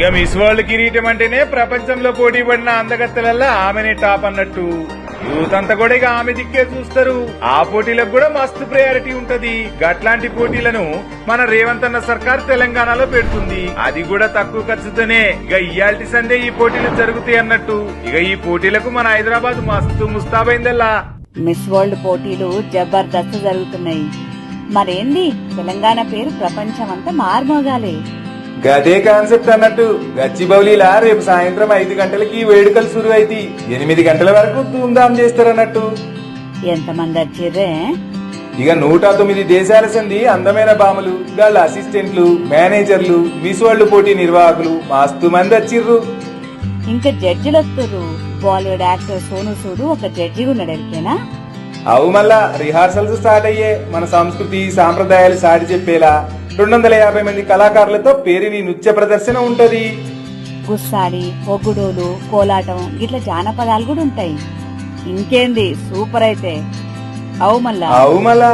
ఇక miss world కిరీటం అంటేనే ప్రపంచంలో పోటీ పడిన అందగత్తలల్లా ఆమెనే టాప్ అన్నట్టు. యూత్ అంతా కూడా ఇక ఆమె దిక్కే చూస్తారు. ఆ పోటీలకు కూడా మస్తు ప్రయారిటీ ఉంటది. గట్లాంటి పోటీలను మన రేవంత్ అన్న సర్కార్ తెలంగాణలో పెడుతుంది. అది కూడా తక్కువ ఖర్చుతోనే ఇక ఇయాల్టి సందే ఈ పోటీలు జరుగుతాయి అన్నట్టు. ఇక ఈ పోటీలకు మన హైదరాబాద్ మస్తు ముస్తాబైందల్లా. మిస్ వరల్డ్ పోటీలు జబర్దస్త్ జరుగుతున్నాయి. మరేంది? తెలంగాణ పేరు ప్రపంచం అంతా మార్మోగాలే. గదే కాన్సెప్ట్ అన్నట్టు గచ్చిబౌలిలా రేపు సాయంత్రం ఐదు గంటలకి వేడుకలు సురు అయితే ఎనిమిది గంటల వరకు ధూమ్ధాం చేస్తారన్నట్టు. ఎంతమంది వచ్చిర్రే? ఇక నూట తొమ్మిది దేశాల సంది అందమైన బామలు వాళ్ళ అసిస్టెంట్లు మేనేజర్లు మిస్ వరల్డ్ పోటీ నిర్వాహకులు మస్తు మంది వచ్చిర్రు. ఇంకా జడ్జిలు వస్తుర్రు. బాలీవుడ్ యాక్టర్ సోను సూడు ఒక జడ్జి ఉన్నాడు ఎరికేనా అవు మళ్ళా రిహార్సల్స్ స్టార్ట్ అయ్యే మన సంస్కృతి సాంప్రదాయాలు సాటి చెప్పేలా రెండు వందల యాభై మంది కళాకారులతో పేరుని నృత్య ప్రదర్శన ఉంటది. గుస్సాడి ఒగ్గుడోలు కోలాటం ఇట్లా జానపదాలు కూడా ఉంటాయి. ఇంకేంది? సూపర్ అయితే. అవు మళ్ళా అవు మళ్ళా